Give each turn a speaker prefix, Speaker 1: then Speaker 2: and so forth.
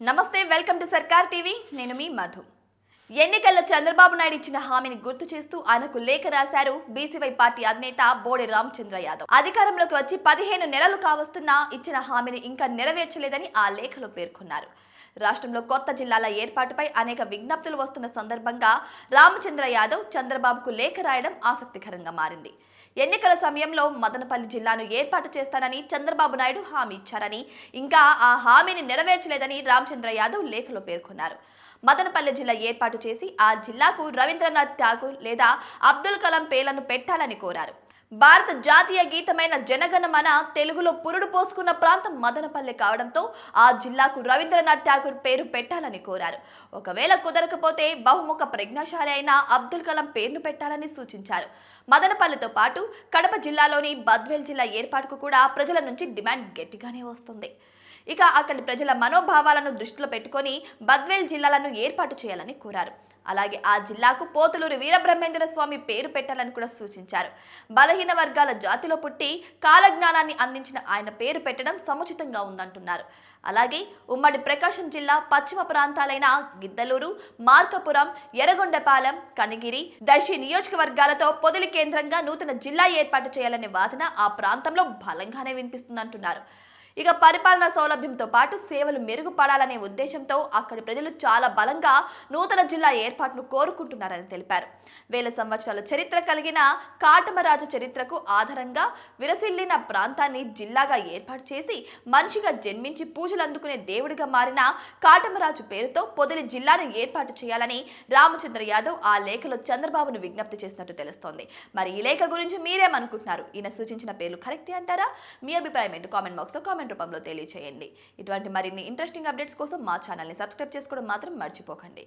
Speaker 1: నమస్తే welcome to సర్కార్ TV. నేను మీ మధు. ఎన్నికల్లో చంద్రబాబు నాయుడు ఇచ్చిన హామీని గుర్తు చేస్తూ ఆయనకు లేఖ రాశారు బీసీవై పార్టీ అధినేత బోడి రామచంద్ర యాదవ్. అధికారంలోకి వచ్చి పదిహేను నెలలు కావస్తున్నా ఇచ్చిన హామీని ఇంకా నెరవేర్చలేదని ఆ లేఖలో పేర్కొన్నారు. రాష్ట్రంలో కొత్త జిల్లాల ఏర్పాటుపై అనేక విజ్ఞప్తులు వస్తున్న సందర్భంగా రామచంద్ర యాదవ్ చంద్రబాబుకు లేఖ రాయడం ఆసక్తికరంగా మారింది. ఎన్నికల సమయంలో మదనపల్లి జిల్లాను ఏర్పాటు చేస్తానని చంద్రబాబు నాయుడు హామీ ఇచ్చారని ఇంకా ఆ హామీని నెరవేర్చలేదని రామచంద్ర యాదవ్ లేఖలో పేర్కొన్నారు. మదనపల్లి జిల్లా ఏర్పాటు చేసి ఆ జిల్లాకు రవీంద్రనాథ్ ఠాగూర్ లేదా అబ్దుల్ కలాం పేర్లను పెట్టాలని కోరారు. భారత జాతీయ గీతమైన జనగణమన తెలుగులో పురుడు పోసుకున్న ప్రాంతం మదనపల్లె కావడంతో ఆ జిల్లాకు రవీంద్రనాథ్ ఠాగూర్ పేరు పెట్టాలని కోరారు. ఒకవేళ కుదరకపోతే బహుముఖ ప్రజ్ఞాశాలి అయిన అబ్దుల్ కలాం పేరును పెట్టాలని సూచించారు. మదనపల్లెతో పాటు కడప జిల్లాలోని బద్వేల్ జిల్లా ఏర్పాటుకు కూడా ప్రజల నుంచి డిమాండ్ గట్టిగానే వస్తుంది. ఇక అక్కడి ప్రజల మనోభావాలను దృష్టిలో పెట్టుకొని బద్వేల్ జిల్లాలను ఏర్పాటు చేయాలని కోరారు. అలాగే ఆ జిల్లాకు పోతులూరు వీరబ్రహ్మేంద్ర స్వామి పేరు పెట్టాలని కూడా సూచించారు. బలహీన వర్గాల జాతిలో పుట్టి కాలజ్ఞానాన్ని అందించిన ఆయన పేరు పెట్టడం సముచితంగా ఉందంటున్నారు. అలాగే ఉమ్మడి ప్రకాశం జిల్లా పశ్చిమ ప్రాంతాలైన గిద్దలూరు మార్కపురం ఎర్రగొండపాలెం కనిగిరి దర్శి నియోజకవర్గాలతో పొదిలి కేంద్రంగా నూతన జిల్లా ఏర్పాటు చేయాలనే వాదన ఆ ప్రాంతంలో బలంగానే వినిపిస్తుందంటున్నారు. ఇక పరిపాలనా సౌలభ్యంతో పాటు సేవలు మెరుగుపడాలనే ఉద్దేశంతో అక్కడి ప్రజలు చాలా బలంగా నూతన జిల్లా ఏర్పాటును కోరుకుంటున్నారని తెలిపారు. వేల సంవత్సరాల చరిత్ర కలిగిన కాటమరాజు చరిత్రకు ఆధారంగా విరసిల్లిన ప్రాంతాన్ని జిల్లాగా ఏర్పాటు చేసి మనిషిగా జన్మించి పూజలు అందుకునే దేవుడిగా మారిన కాటమరాజు పేరుతో పొదిలి జిల్లాను ఏర్పాటు చేయాలని రామచంద్ర యాదవ్ ఆ లేఖలో చంద్రబాబును విజ్ఞప్తి చేసినట్టు తెలుస్తోంది. మరి ఈ లేఖ గురించి మీరేమనుకుంటున్నారు? ఈయన సూచించిన పేర్లు కరెక్టే అంటారా? మీ అభిప్రాయం ఏంటి? కామెంట్ బాక్స్లో కామెంట్ రూపంలో తెలియజేయండి ఇటువంటి మరిన్ని ఇంట్రెస్టింగ్ అప్డేట్స్ కోసం మా ఛానల్ని సబ్స్క్రైబ్ చేసుకోవడం మాత్రం మర్చిపోకండి.